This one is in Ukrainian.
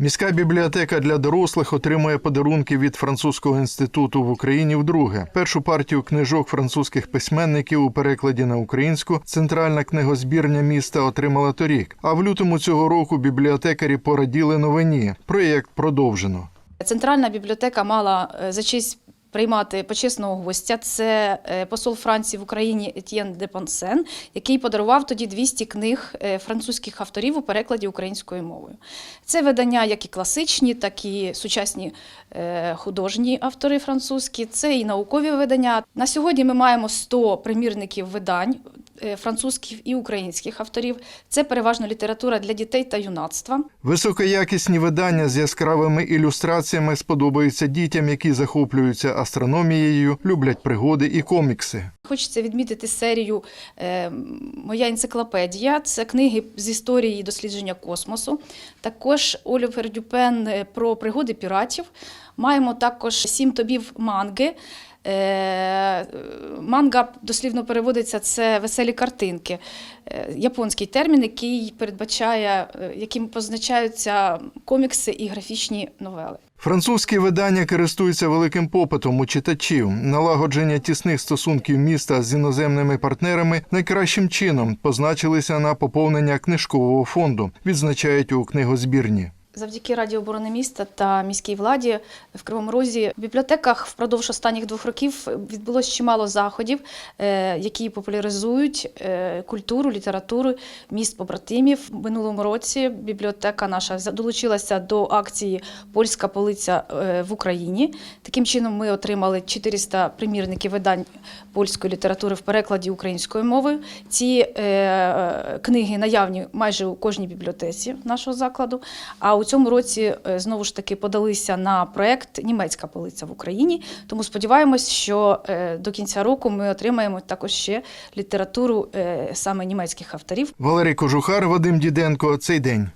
Міська бібліотека для дорослих отримує подарунки від французького інституту в Україні вдруге. Першу партію книжок французьких письменників у перекладі на українську центральна книгозбірня міста отримала торік. А в лютому цього року бібліотекарі пораділи новині. Проєкт продовжено. Центральна бібліотека мала е, за честь приймати почесного гостя. Це е, посол Франції в Україні Етьєн де Понсен, який подарував тоді 200 книг е, французьких авторів у перекладі українською мовою. Це видання як і класичні, так і сучасні е, художні автори французькі. Це і наукові видання. На сьогодні ми маємо 100 примірників видань французьких і українських авторів. Це переважно література для дітей та юнацтва. Високоякісні видання з яскравими ілюстраціями сподобаються дітям, які захоплюються астрономією, люблять пригоди і комікси. Хочеться відмітити серію е, Моя енциклопедія. Це книги з історії дослідження космосу. Також Олівер Дюпен е, про пригоди піратів. Маємо також сім тобів манги. Е, Манга дослівно переводиться це веселі картинки. Е, Японський термін, який передбачає, е, яким позначаються комікси і графічні новели. Французькі видання користуються великим попитом у читачів. Налагодження тісних стосунків міста з іноземними партнерами найкращим чином позначилися на поповнення книжкового фонду, відзначають у книгозбірні. Завдяки Раді оборони міста та міській владі в Кривому Розі в бібліотеках впродовж останніх двох років відбулось чимало заходів, е, які популяризують е, культуру, літературу міст побратимів. В минулому році бібліотека наша долучилася до акції Польська полиця е, в Україні. Таким чином, ми отримали 400 примірників видань польської літератури в перекладі українською мовою. Ці книги наявні майже у кожній бібліотеці нашого закладу. А у цьому році е, знову ж таки подалися на проект Німецька полиця в Україні. Тому сподіваємось, що е, до кінця року ми отримаємо також ще літературу е, саме німецьких авторів. Валерій Кожухар, Вадим Діденко. Цей день.